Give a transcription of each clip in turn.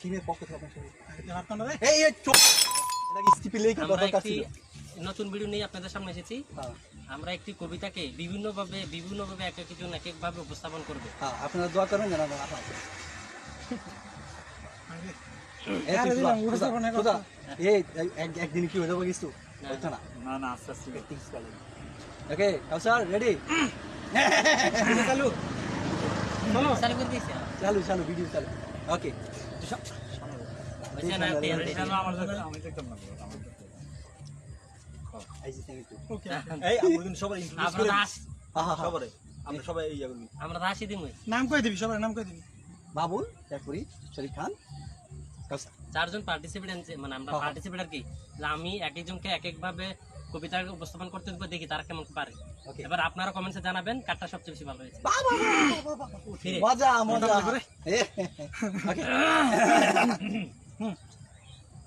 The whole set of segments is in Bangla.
টিমের পক্ষ থেকে এই নতুন ভিডিও নিয়ে আপনাদের সামনে এসেছি। হ্যাঁ। আমরা একটি কবিতাকে বিভিন্নভাবে বিভিন্নভাবে এক একজন এক একভাবে উপস্থাপন করবে। হ্যাঁ আপনারা দোয়া করবেন এই, এক একদিন কি হয়ে যাব কিছু? না। না? না না আস্তে আস্তে ওকে কাউসার রেডি চালু। চালু করে দিয়েছি। চালু চালু ভিডিও চালু। ওকে ইয়া নাম কই দিবি সবার নাম কই দিবি? বাবুল তারপরে শরীফ খান চারজন পার্টিসিপেন্ট মানে আমরা। পার্টিসিপেট আর কি। আমি এক একজনকে এক একভাবে কবিতা উপস্থাপন করতে দেবো দেখি তারা কেমন পারে। এবার আপনারা কমেন্টসে জানাবেন কারটা সবচেয়ে বেশি ভালো হয়েছে। মজা মজা।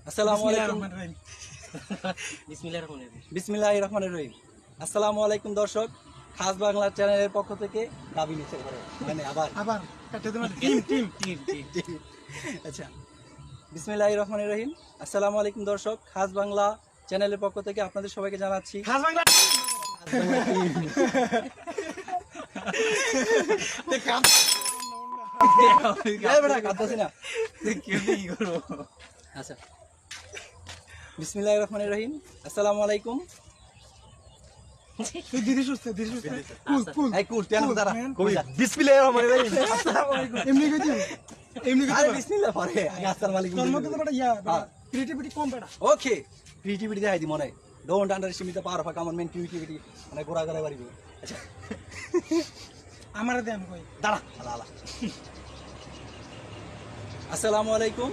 আসসালামু আলাইকুম। বিসমিল্লাহির রহমানির রহিম। বিসমিল্লাহ রহমান রহিম। আসসালামু আলাইকুম দর্শক। খাস বাংলা চ্যানেলের পক্ষ থেকে দাবি নিচে ঘরে। মানে আবার। আবার কাটে দেব টিম টিম টিম টিম। আচ্ছা। বিসমিল্লাহ রহমান রহিম। আসসালামু আলাইকুম দর্শক। খাস বাংলা চ্যানেলের পক্ষ থেকে আপনাদের সবাইকে জানাচ্ছি। আচ্ছা। বিসমিল্লাহ রহমান রহিম। আসসালামু আলাইকুম। এমনি বড়। ক্রিয়েটিভিটি কম বেটা ওকে ক্রিয়েটিভিটি দেখাই দি মনে। Don't under the power of আমার মেন ক্রিয়েটিভিটি মানে গোড়া গড়াই পারিব আচ্ছা। আমার দে আমি কই। দাঁড়া আলা আসসালামু আলাইকুম।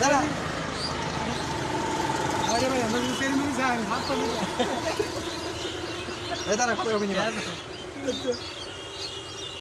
দাঁড়া। আরে ভাই আমরা সেরিমনি যাই হাত তো এই দাঁড়া কই অভিনয়